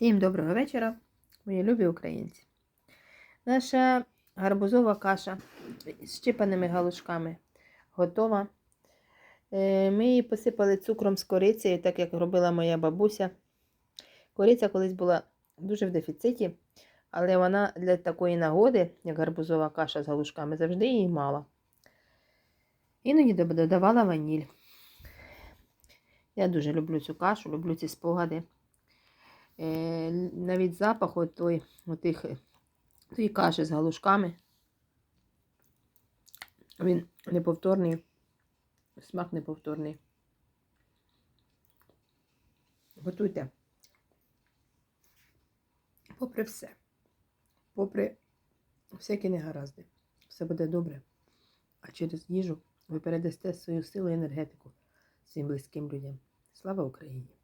Всім доброго вечора, мої любі українці. Наша гарбузова каша з щипаними галушками готова. Е, Ми її посипали цукром з корицею, так як робила моя бабуся. Кориця колись була дуже в дефіциті, але вона для такої нагоди, як гарбузова каша з галушками, завжди її мала. Іноді додавала ваніль. Я дуже люблю цю кашу, люблю ці спогади. Е, навіть запах от отих, тої каші з галушками. Він неповторний, смак неповторний. Готуйте. Попри все, попри всякі негаразди, все буде добре. А через їжу ви передасте свою силу і енергетику своїм близьким людям. Слава Україні!